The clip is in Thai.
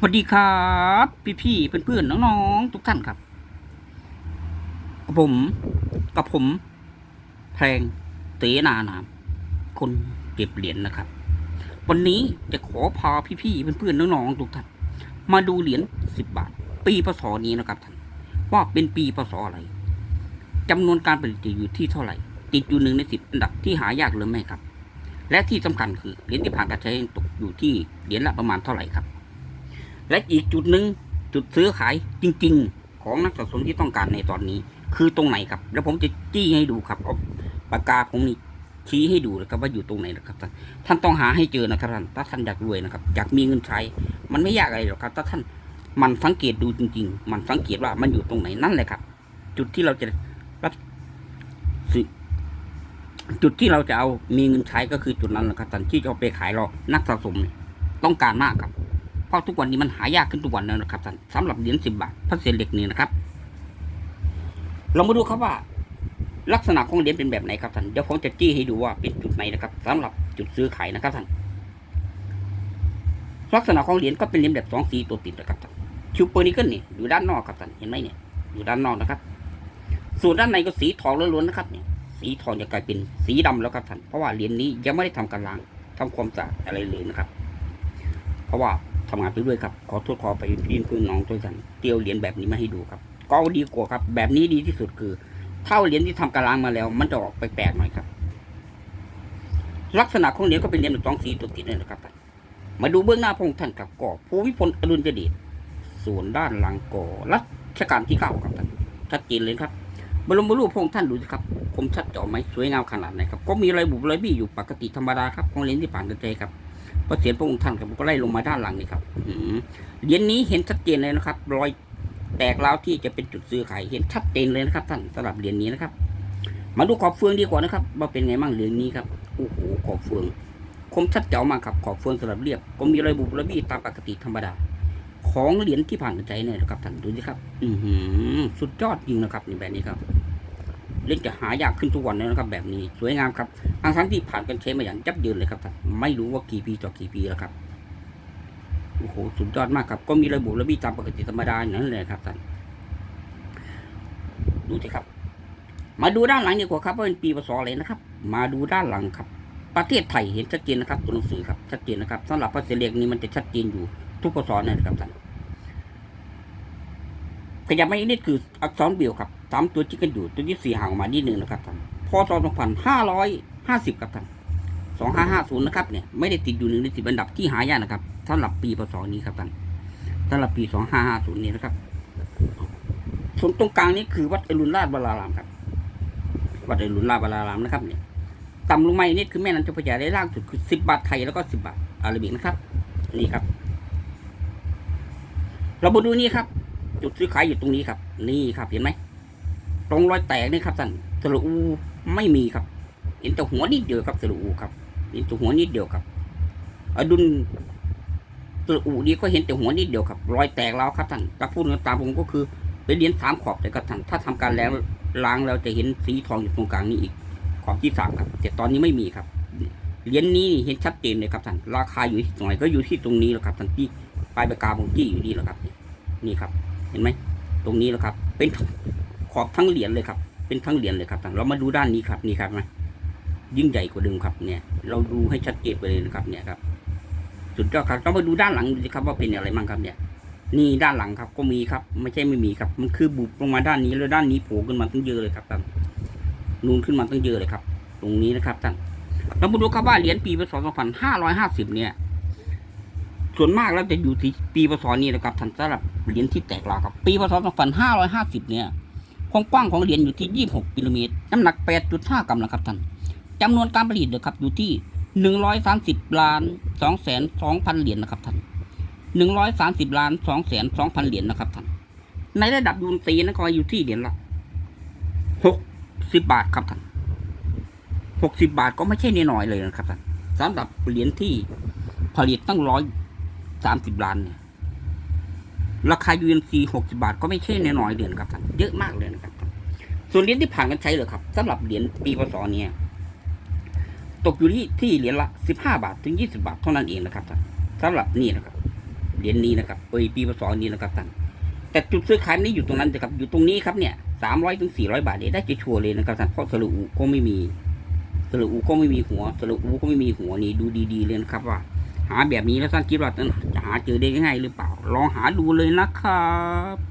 สวัสดีครับ พี่ๆเพื่อนๆน้องๆทุกท่านครับกับผมกับผมแพงเตนานามคนเก็บเหรียญนะครับ วันนี้จะขอพาพี่ๆเพื่อนๆน้องๆทุกท่านมาดูเหรียญสิบบาท ปีพศนี้นะครับท่านว่าเป็นปีพศอะไรจำนวนการผลิตอยู่ที่เท่าไหร่ ติดอยู่หนึ่งในสิบอันดับที่หายากหรือไม่ครับ และที่สำคัญคือเหรียญที่ผ่านการใช้ตกอยู่ที่เหรียญละประมาณเท่าไหร่ครับ และอีกจุดหนึ่งจุดซื้อขายจริง ๆ ของนักสะสมที่ต้องการในตอนนี้ คือตรงไหนครับ แล้วผมจะจี้ให้ดูครับเอาปากกาผมนี่ชี้ให้ดูนะครับว่าอยู่ตรงไหนนะครับท่านท่านต้องหาให้เจอนะครับท่านถ้าท่านอยากรวยนะครับอยากมีเงินใช้ มันไม่ยากอะไรหรอกครับ ถ้าท่านมันสังเกตดูจริง ๆ มันสังเกตว่ามันอยู่ตรงไหนนั่นแหละครับ จุดที่เราจะรับสิ จุดที่เราจะเอามีเงินใช้ก็คือจุดนั้นแหละครับท่านที่จะเอาไปขายเรานักสะสมต้องการมากครับ เพราะทุกวันนี้มันหายากขึ้นทุกวันแล้วนะครับท่านสำหรับเหรียญสิบบาทพระเศษเหล็กนี่นะครับ เรามาดูครับว่า ลักษณะของเหรียญเป็นแบบไหนครับท่านเดี๋ยวผมจะจี้ให้ดูว่าเป็นจุดไหนนะครับสำหรับจุดซื้อขายนะครับท่านลักษณะของเหรียญก็เป็นเหรียญแบบสองสีตัวติดนะครับท่านคิวเปอร์นิเกิลนี่อยู่ด้านนอกครับท่านเห็นไหมเนี่ยอยู่ด้านนอกนะครับ ส่วนด้านในก็สีทองล้วนๆนะครับเนี่ย สีทองจะกลายเป็นสีดำแล้วครับท่านเพราะว่าเหรียญนี้ยังไม่ได้ทำการล้างทำความสะอาดอะไรเลยนะครับ เพราะว่าทำงานไปด้วยครับ ขอโทษขอไปพี่เพื่อนน้องด้วยกันเตียวเหรียญแบบนี้มาให้ดูครับ ก็ดีกว่าครับ แบบนี้ดีที่สุดคือเท่าเหรียญที่ทำการล้างมาแล้ว มันจะออกไปแปลกหน่อยครับ ลักษณะของเหรียญก็เป็นเหรียญแบบสองสีตัวติดเลยนะครับท่านมาดูเบื้องหน้าพระองค์ท่านกับก่อภูวิพลอดุลยเดชส่วนด้านหลังก่อรัชกาลที่เก้าครับท่านชัดเจนเลยครับบรมรูปพระองค์ท่านดูสิครับ คมชัดเจาะไหมสวยงามขนาดไหนครับก็มีรอยบุบรอยบี้อยู่ปกติธรรมดาครับของเหรียญที่ผ่านกันใจครับพระเศียรพระองค์ท่านครับก็ไล่ลงมาด้านหลังนี่ครับอืเหรียญนี้เห็นชัดเจนเลยนะครับ รอยแตกร้าวที่จะเป็นจุดซื้อขายเห็นชัดเจนเลยนะครับ ท่านสำหรับเหรียญนี้นะครับ มาดูขอบเฟืองดีกว่านะครับว่าเป็นไงบ้างเหรียญนี้ครับโอ้โหขอบเฟือง คมชัดเจ๋วมากครับขอบเฟืองสลับเรียบก็มีรอยบุบระบี้ตามปกติธรรมดาของเหรียญที่ผ่านกันใจเนี่ยนะครับท่านดูสิครับ อือหือสุดยอดจริงนะครับในแบบนี้ครับ เล่นจะหายากขึ้นทุกวันเลยนะครับ แบบนี้สวยงามครับทั้งทั้งที่ผ่านกันใช้มาอย่างยับเยินเลยครับท่านไม่รู้ว่ากี่ปีต่อกี่ปีแล้วครับโอ้โหสุดยอดมากครับ ก็มีระบุระบีตามปกติธรรมดาอย่างนั้นเลยครับท่านดูสิครับ มาดูด้านหลังดีกว่าครับว่าเป็นปีพศอะไรนะครับ มาดูด้านหลังครับ ประเทศไทยเห็นชัดเจนนะครับตัวหนังสือครับชัดเจนนะครับสำหรับพระเสรียงนี้มันจะชัดเจนอยู่ทุกพศนั่นนะครับท่าน ขยับมาอีกนิดคืออักษรเบียวครับสามตัวที่กันอยู่ตัวที่สี่ห่างออกมานิดนึงนะครับท่านพศสองพันห้าร้อยห้าสิบครับท่านสองห้าห้าศูนย์นะครับเนี่ยไม่ได้ติดอยู่หนึ่งในสิบอันดับที่หายากนะครับสำหรับปีพศนี้ครับท่านสำหรับปีสองห้าห้าศูนย์นี้นะครับส่วนตรงกลางนี้คือวัดอรุณราชวรารามครับ วัดอรุณราชวรารามนะครับเนี่ยต่ำลงมาอีกนิดคือแม่น้ำเจ้าพระยาได้ล่างสุดคือสิบบาทไทยแล้วก็สิบบาทอาราบิกนะครับ นี่ครับ เรามาดูนี่ครับ จุดซื้อขายอยู่ตรงนี้ครับ นี่ครับเห็นไหมตรงรอยแตกนี่ครับท่านสรุอูไม่มีครับเห็นแต่หัวนิดเดียวครับสระอูครับเห็นแต่หัวนิดเดียวครับอดุลสระอูนี่ก็เห็นแต่หัวนิดเดียวครับ รอยแตกแล้วครับท่านถ้าพูดตามผมก็คือเป็นเหรียญสามขอบแต่ครับท่านถ้าทำการแล้วล้างแล้วจะเห็นสีทองอยู่ตรงกลางนี้อีก ขอบที่สามครับแต่ตอนนี้ไม่มีครับเหรียญนี้เห็นชัดเจนเลยครับท่านราคาอยู่ที่ตรงไหนก็อยู่ที่ตรงนี้แหละครับท่านที่ปลายปากกาผมจี้อยู่นี่แหละครับ นี่ครับ เห็นไหมตรงนี้แหละครับ เป็นขอบทั้งเหรียญเลยครับ เป็นทั้งเหรียญเลยครับเรามาดูด้านนี้ครับนี่ครับไหมยิ่งใหญ่กว่าเดิมครับเนี่ย เราดูให้ชัดเจนไปเลยนะครับ เนี่ยครับ สุดยอดครับเรามาดูด้านหลังดูสิครับว่าเป็นอะไรบ้างครับ เนี่ย นี่ด้านหลังครับก็มีครับ ไม่ใช่ไม่มีครับ มันคือบุบลงมาด้านนี้แล้วด้านนี้โผล่ขึ้นมาตั้งเยอะเลยครับท่านนูนขึ้นมาตั้งเยอะเลยครับ ตรงนี้นะครับท่านเรามาดูครับว่าเหรียญปีพศ2550 เนี่ย ส่วนมากแล้วจะอยู่ที่ปีพศนี้นะครับท่านสำหรับเหรียญที่แตกลาครับ ปีพศ2550 เนี่ยความกว้างของเหรียญอยู่ที่ 26กิโลเมตร น้ำหนัก 8.5 กรัมนะครับท่านจำนวนการผลิตนะครับอยู่ที่หนึ่งร้อยสามสิบล้านสองแสนสองพันเหรียญนะครับท่านหนึ่งร้อยสามสิบล้านสองแสนสองพันเหรียญนะครับท่านในระดับยูนตีนะก็อยู่ที่เหรียญละหกสิบบาทครับท่านหกสิบบาทก็ไม่ใช่น้อยเลยนะครับท่านสำหรับเหรียญที่ผลิตตั้งร้อย สามสิบล้านเนี่ยราคา UNC หกสิบาทก็ไม่ใช่นน้อยๆเลยนครับท่านเยอะมากเลยนะครับ ส่วนเหรียญที่ผ่านกันใช้เลยครับสำหรับเหรียญปีพศเนี่ยตกอยู่ที่ที่เหรียญละสิบห้าบาทถึงยี่สิบาทเท่านั้นเองนะครับท่านสำหรับนี่นะครับเหรียญนี้นะครับเอยปีพศนี้นะครับท่านแต่จุดซื้อขายนี่อยู่ตรงนั้นนะครับ อยู่ตรงนี้ครับเนี่ยสามร้อยถึงสี่ร้อยบาทเนี่ยได้จะชัวร์เลยนะครับท่านเพราะสรุอูก็ไม่มีสรุอูก็ไม่มีหัวสรุอูก็ไม่มีหัวนี่ดูดีๆเลยนะครับว่า หาแบบนี้แล้วท่านคิดว่าจะหาเจอได้ง่ายหรือเปล่า ลองหาดูเลยนะครับ